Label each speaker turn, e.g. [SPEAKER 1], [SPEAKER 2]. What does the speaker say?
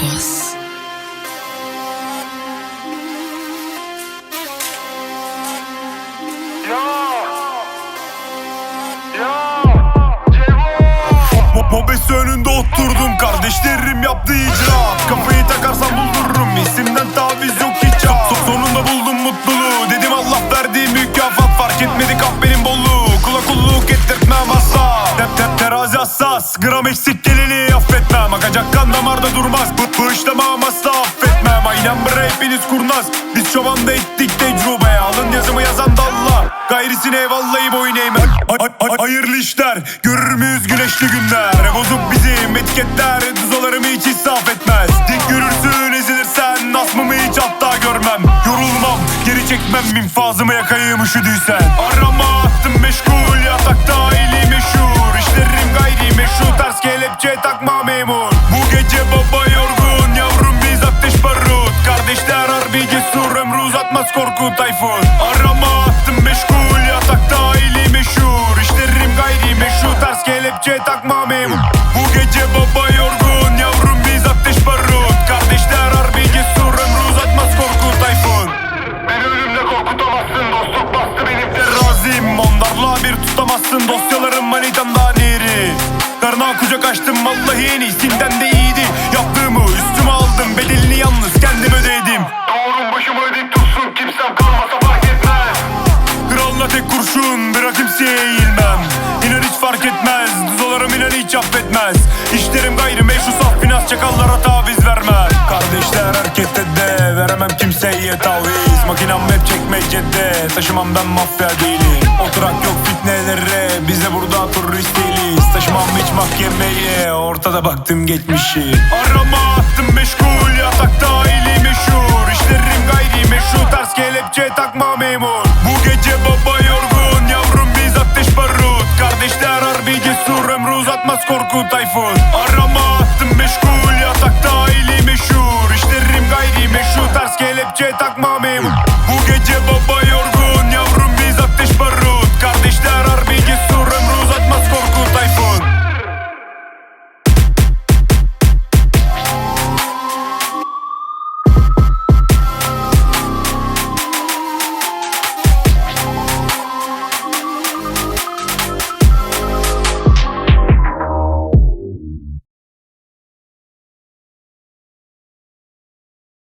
[SPEAKER 1] Narcos.
[SPEAKER 2] Mo- Mobese önünde oturdum Kardeşlerim yaptığı icraat. Kafayı takarsan buldururum İsimden taviz yok hiç So- Sonunda buldum mutluluğu Dedim Allah verdiği mükafat. Fark etmedi kahvenin bolluğu. Kula kulluk ettirtmem asla. Tep tep terazi hassas Gram eksik geleni affetmem. Akacak kan damarda durmaz Gayrisine vallahi boyun eğmem Ay- ay- ay- Hayırlı işler. Görür müyüz güneşli günler? Bozuk bizim etiketler Duzalarımı hiç israf etmez. Dik görürsün ezilirsen Nasmımı hiç hatta görmem. Yorulmam geri çekmem infazımı yakayım üşüdüysen. Arama attım meşgul Yatakta eli meşhur. İşlerim gayri meşru Ters kelepçe takma memur. Bu gece baba yorgun Yavrum biz ateş barut. Kardeşler harbi cesur Ömrü uzatmaz korku tayfun Bu gece baba yorgun Yavrum biz ateş barut. Kardeşler harbi cesur Ömrü uzatmaz korku tayfun Beni ölümle korkutamazsın Dostluk bastı benim terazim Onlarla bir tutamazsın. Dosyalarım manitandan iri Karına kucak açtım vallahi en iyisinden de iyiydi. Yaptığımı üstüme aldım Bedelini yalnız kendim ödedim. Doğrum başımı ödeyip tutsun Kimsem kalmasa fark etmez. Kralla tek kurşun bırak kimseye eğilmem İnan hiç fark etmez hiç affetmez. İşlerim gayrimeşru saf finans çakallara taviz vermez. Kardeşler harekette de veremem kimseye taviz. Makinem hep çekmecede taşımam ben mafya değilim. Oturak yok fitnelere biz de burada turist değiliz. Taşımam hiç mahkemeye ortada baktım geçmişi. Arama attım meşgul yatakta eli meşhur. İşlerim gayrimeşru ters kelepçe takma memur Migi surëm ruzat ma korku tajfun. Arama të mishkullja ta